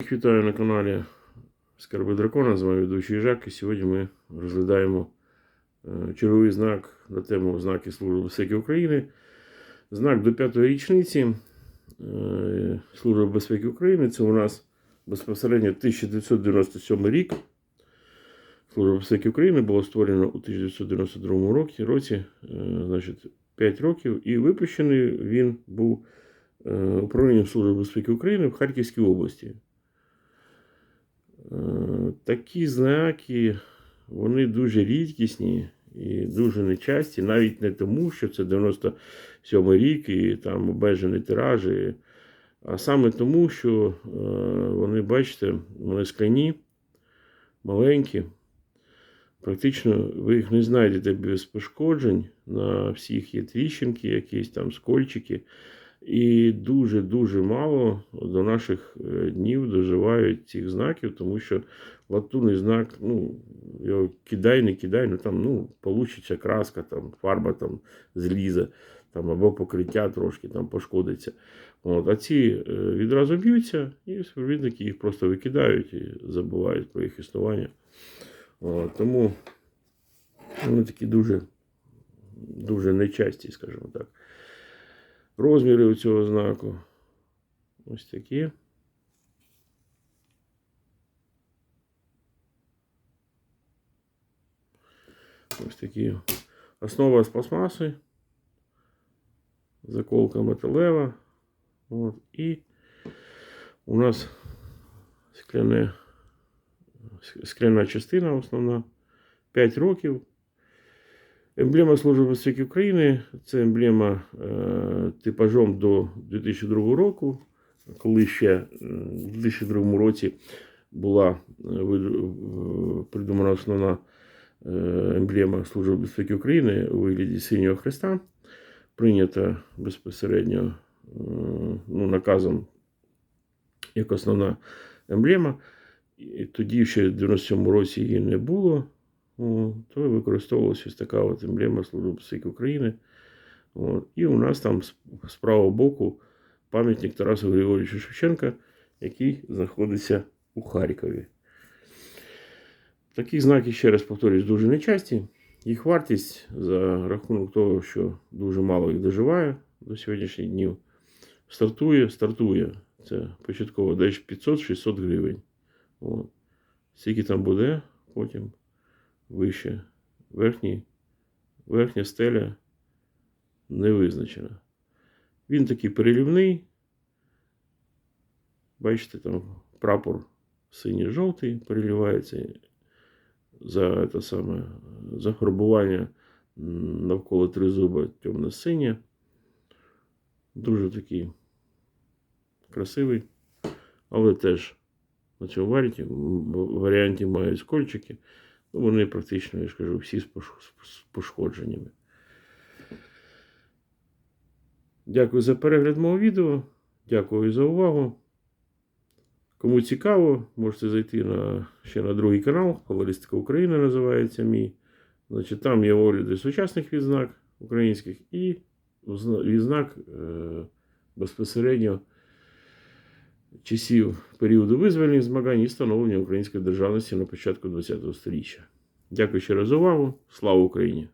Всіх Вітаю на каналі Скарби Дракона. З вами ведучий Жак. І сьогодні ми розглядаємо е, черговий знак на тему знаки Служби безпеки України. Знак до п'ятої річниці е, Служби безпеки України. Це у нас безпосередньо 1997 рік. Служба безпеки України було створено у 1992 році, році е, значить, 5 років, і випущений він був управлінням Служби безпеки України в Харківській області. Е, Такі знаки, вони дуже рідкісні і дуже нечасті, навіть не тому, що це 97 рік і там обмежені тиражі, а саме тому, що е, вони, бачите, вони скляні, маленькі. Практично ви їх не знайдете без пошкоджень. На всіх є тріщинки, якісь там скольчики. І дуже-дуже мало до наших е, днів доживають цих знаків, тому що латунний знак, ну, його кидай, не кидай, ну там ну, получиться краска, там, фарба там, злізе, там, або покриття трошки там пошкодиться. От, а ці е, відразу б'ються, і співробітники їх просто викидають і забувають про їх існування. От, тому вони такі дуже, дуже нечасті, скажімо так. Розміри у цього знаку ось такі. Ось такі. Основа з пластмаси. Заколка металева. От. І у нас скляне, скляна частина основна. 5 років. Емблема Служби безпеки України це емблема е, типажом до 2002 року, коли ще е, в 2002 році була е, придумана основна емблема Служби безпеки України у вигляді синього хреста, прийнята безпосередньо ну, наказом як основна емблема. І тоді ще в 97 році її не було. То використовувалася така от емблема Служби безпеки України. От. І у нас там з правого боку пам'ятник Тарасу Григорьовичу Шевченка, який знаходиться у Харкові. Такі знаки, ще раз повторюсь, дуже нечасті. Їх вартість за рахунок того, що дуже мало їх доживає до сьогоднішніх днів, стартує, стартує. Це початково десь 500-600 гривень. От. Скільки там буде потім вище. Верхній, верхня стеля не визначена. Він такий перелівний. Бачите, там прапор синій-жовтий переливається за те саме зафарбування м, навколо тризуба темно-синє. Дуже такий красивий, але теж на цьому варіанті, варіанті мають скольчики. Ну, вони практично, я ж кажу, всі з пошкодженнями. Дякую за перегляд мого відео. Дякую за увагу. Кому цікаво, можете зайти на, ще на другий канал. Колористика України називається мій. Значить, там є огляди сучасних відзнак українських і відзнак е, безпосередньо часів періоду визвольних змагань і встановлення української державності на початку ХХ століття. Дякую ще раз за увагу. Слава Україні!